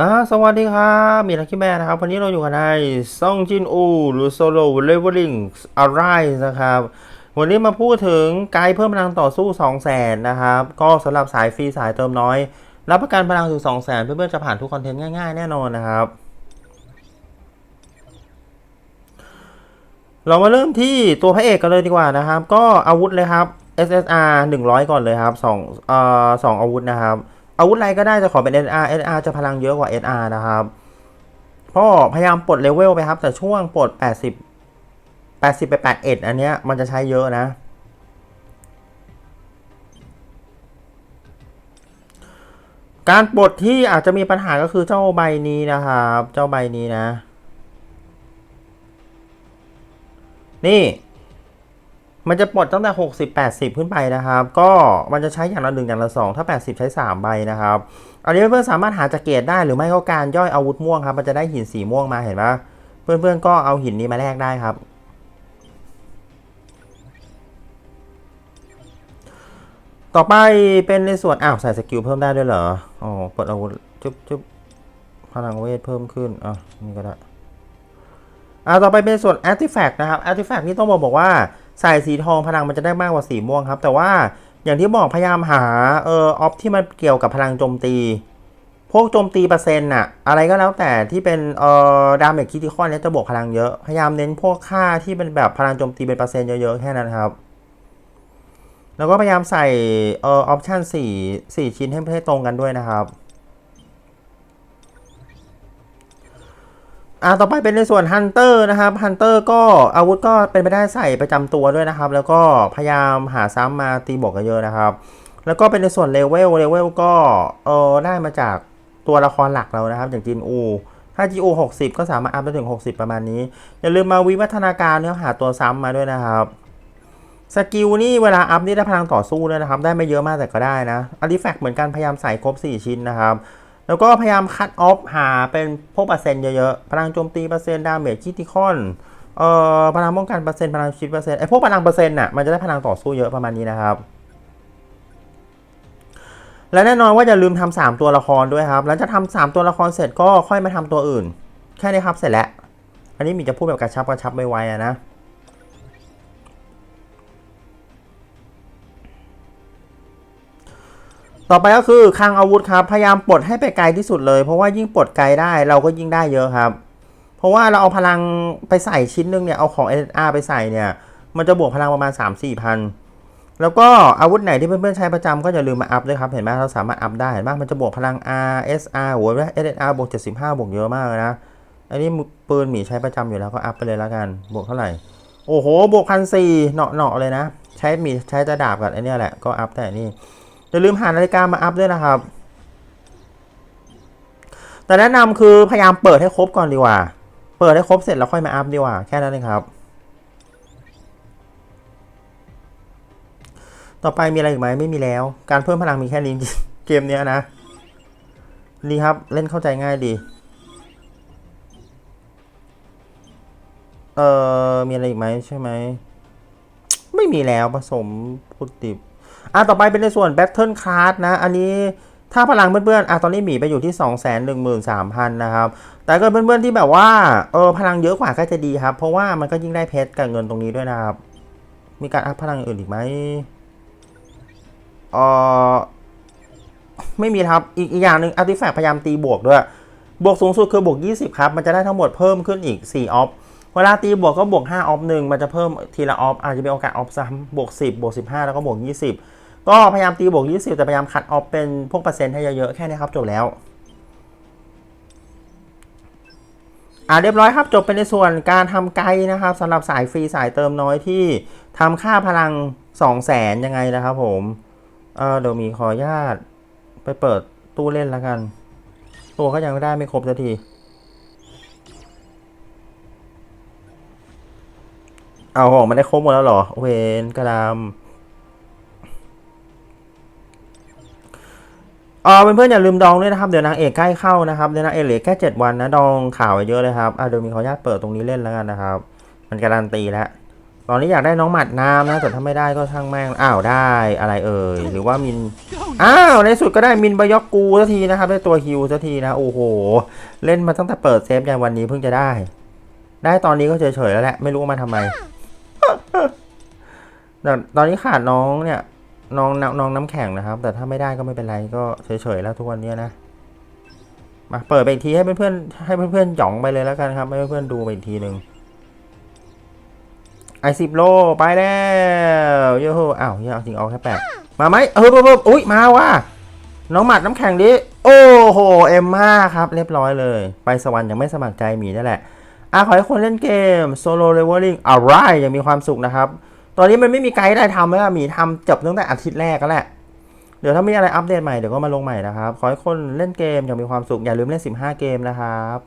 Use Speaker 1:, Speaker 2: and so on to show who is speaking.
Speaker 1: ฮะสวัสดีครับ มีนักคิดแม่นะครับ วันนี้เราอยู่กันในซ่องจินอูหรือโซโล่เลเวลลิ่งอะไรนะครับ วันนี้มาพูดถึงไกด์เพิ่มพลังต่อสู้2 0 0แสนนะครับ ก็สำหรับสายฟรีสายเติมน้อย รับประกันพลังถึง2 0 0แสนเพื่อนๆจะผ่านทุกคอนเทนต์ง่ายๆ แน่นอนนะครับ เรามาเริ่มที่ตัวพระเอกกันเลยดีกว่านะครับ ก็อาวุธเลยครับ SSR 100 ก่อนเลยครับ2เอ่อ2อาวุธนะครับ อาวุธอะไรก็ได้จะขอเป็น SR SR จะพลังเยอะกว่า SR นะครับพ่อพยายามปลดเลเวลไปครับ แต่ช่วงปลด 80 80 ไป 81 อันเนี้ยมันจะใช้เยอะนะ การปลดที่อาจจะมีปัญหาก็คือเจ้าใบนี้นะครับ เจ้าใบนี้นะ นี่ มันจะปลดตั้งแต่ 60 80 ขึ้นไปนะครับ ก็มันจะใช้อย่างละหนึ่งอย่างละสองถ้า 80 ใช้ 3 ใบนะครับ อันนี้เพื่อนๆสามารถหาจากเกตได้หรือไม่ก็การย่อยอาวุธม่วงครับ มันจะได้หินสีม่วงมาเห็นปะเพื่อนๆก็เอาหินนี้มาแลกได้ครับ ต่อไปเป็นในส่วนอ้าวใส่สกิลเพิ่มได้ด้วยเหรอ อ๋อปลดอาวุธจุ๊บจุ๊บพลังเวทเพิ่มขึ้นอะนี่ก็ได้อ่าต่อไปเป็นส่วน artifact นะครับ artifact นี่ต้องบอกบอกว่า ใส่สีทองพลังมันจะได้มากกว่าสีม่วงครับ แต่ว่าอย่างที่บอกพยายามหาเออออฟที่มันเกี่ยวกับพลังโจมตี พวกโจมตีเปอร์เซ็นต์อะอะไรก็แล้วแต่ที่เป็นเอ่อดาเมจคิติคอนเนี่ยจะบวกพลังเยอะ พยายามเน้นพวกค่าที่เป็นแบบพลังโจมตีเป็นเปอร์เซ็นต์เยอะๆแค่นั้นครับ แล้วก็พยายามใส่เอ่อออปชั่นสี่สี่ชิ้นให้ให้ตรงกันด้วยนะครับ อ่าต่อไปเป็นในส่วนฮันเตอร์นะครับฮันเตอร์ก็อาวุธก็เป็นไปได้ใส่ประจำตัวด้วยนะครับ แล้วก็พยายามหาซ้ำมาตีบวกกันเยอะนะครับ แล้วก็เป็นในส่วนเลเวลเลเวลก็เออได้มาจากตัวละครหลักเรานะครับ อย่างจีนอูถ้า GO 60 ก็สามารถอัพไปถึง 60 ประมาณนี้ อย่าลืมมาวิวัฒนาการเนื้อหาตัวซ้ำมาด้วยนะครับ สกิลนี่เวลาอัพนี่ได้พลังต่อสู้ด้วยนะครับ ได้ไม่เยอะมากแต่ก็ได้นะอาร์ติแฟกต์เหมือนกันพยายามใส่ครบ 4 ชิ้นนะครับ แล้วก็พยายามคัดออฟหาเป็นพวกเปอร์เซ็นต์เยอะๆ พลังโจมตีเปอร์เซ็นต์ดาเมจคิติคอน เอ่อ พลังป้องกันเปอร์เซ็นต์ พลังชีวิตเปอร์เซ็นต์ ไอ้พวกพลังเปอร์เซ็นต์น่ะ มันจะได้พลังต่อสู้เยอะประมาณนี้นะครับ และแน่นอนว่าอย่าลืมทำสามตัวละครด้วยครับ แล้วจะทำสามตัวละครเสร็จก็ค่อยมาทำตัวอื่น แค่นี้ครับเสร็จแล้ว อันนี้มีจะพูดแบบกระชับกระชับไวๆนะ ต่อไปก็คือคลังอาวุธครับ พยายามปลดให้ไปไกลที่สุดเลย เพราะว่ายิ่งปลดไกลได้เราก็ยิ่งได้เยอะครับ เพราะว่าเราเอาพลังไปใส่ชิ้นหนึงเนี่ยเอาของ SR ไปใส่เนี่ย มันจะบวกพลังประมาณ 3 4พันแล้วก็อาวุธไหนที่เพื่อนๆใช้ประจำก็อย่าลืมมาอัพด้วยครับ เห็นไหมเราสามารถอัพได้เห็นไหมมันจะบวกพลัง R SR โห SR บวก75 บวกเยอะมากนะ อันนี้ปืนหมีใช้ประจำอยู่แล้วก็อัพไปเลยแล้วกัน บวกเท่าไหร่ โอ้โห บวกพันสี่เนาะเนาะๆเลยนะ ใช้หมีใช้จะดาบกับไอเนี้แหละ ก็อัพแต่นี่ อย่าลืมหานาฬิกามาอัพด้วยนะครับ แต่แนะนำคือพยายามเปิดให้ครบก่อนดีกว่า เปิดให้ครบเสร็จแล้วค่อยมาอัพดีกว่า แค่นั้นเองครับ ต่อไปมีอะไรอีกไหมไม่มีแล้ว การเพิ่มพลังมีแค่นี้จริงๆเกมเนี้ยนะดีครับเล่นเข้าใจง่ายดี เอ่อมีอะไรอีกไหมใช่ไหม ไม่มีแล้วผสมพุทติบ อะต่อไปเป็นในส่วน Battle Card นะ อันนี้ถ้าพลังเพื่อนๆอะตอนนี้หมีไปอยู่ที่ 2 1 3 0 0 0 นะครับ แต่ก็เพื่อนๆที่แบบว่า เออพลังเยอะกว่าก็จะดีครับ เพราะว่ามันก็ยิ่งได้เพชรกับเงินตรงนี้ด้วยนะครับ มีการอัพพลังอื่นอีกไหมเออไม่มีครับ อีกอีกอย่างหนึ่งอาร์ติแฟกต์พยายามตีบวกด้วย บวกสูงสุดคือบวก 20 ครับ มันจะได้ทั้งหมดเพิ่มขึ้นอีก 4 ออฟ เวลาตีบวกก็บวก 5 ออฟหนึ่งมันจะเพิ่มทีละออฟ อาจจะมีโอกาสออฟซ้ำบวก 10 บวก 15 แล้วก็บวก 20 ก็พยายามตีบวก 20 แต่พยายามคัดออฟเป็นพวกเปอร์เซ็นต์ให้เยอะๆ แค่นี้ครับ จบแล้ว อ่าเรียบร้อยครับ จบไปในส่วนการทำไกด์นะครับสำหรับสายฟรีสายเติมน้อยที่ทำค่าพลัง 2 0 0แสนยังไงนะครับผมเออเดี๋ยวมีขออนุญาตไปเปิดตู้เล่นแล้วกัน ตัวก็ยังไม่ได้ไม่ครบสักทีเอาของมันได้ครบหมดแล้วเหรอเวนกระดาม เออเพื่อนๆอย่าลืมดองด้วยนะครับ เดี๋ยวนางเอกใกล้เข้านะครับเดี๋ยวนางเอกเหลือแค่เจ็ดวันนะดองข่าวเยอะเลยครับอะเดี๋ยวมีขออนุญาตเปิดตรงนี้เล่นแล้วกันนะครับ มันการันตีแล้วตอนนี้อยากได้น้องหมัดน้ำนะแต่ถ้าไม่ได้ก็ช่างแม่งอ้าวได้อะไรเอ่ยหรือว่ามินอ้าวในสุดก็ได้มินบยอกกูสักทีนะครับได้ตัวฮิวสักทีนะโอ้โห เล่นมาตั้งแต่เปิดเซฟยันวันนี้เพิ่งจะได้ ได้ตอนนี้ก็เฉยๆแล้วแหละไม่รู้มาทำไมแต่ตอนนี้ขาดน้องเนี่ย น้องน้องน้ำแข็งนะครับ แต่ถ้าไม่ได้ก็ไม่เป็นไรก็เฉยๆแล้วทุกวันนี้นะมาเปิดไปอีกทีให้เพื่อนๆให้เพื่อนๆหย่องไปเลยแล้วกันครับให้เพื่อนๆดูไปอีกทีหนึ่งไอสิบโลไปแล้วโยโหอ้าวเหี้ยเอาจริงเอาแค่แปดมาไหมเออเพิ่มอุ้ยมาว่ะน้องหมัดน้ำแข็งดิโอ้โหเอ็มห้าครับ เรียบร้อยเลย ไปสวรรค์ยังไม่สมัครใจมีนั่นแหละอะขอให้คนเล่นเกมโซโลเลเวลลิ่งอะไรยังมีความสุขนะครับ ตอนนี้มันไม่มีไกด์ได้ทำแล้วอะหมีทำจบตั้งแต่อาทิตย์แรกก็แหละ เดี๋ยวถ้ามีอะไรอัปเดตใหม่เดี๋ยวก็มาลงใหม่นะครับ ขอให้คนเล่นเกมอย่างมีความสุขอย่าลืมเล่น 15 เกมนะครับ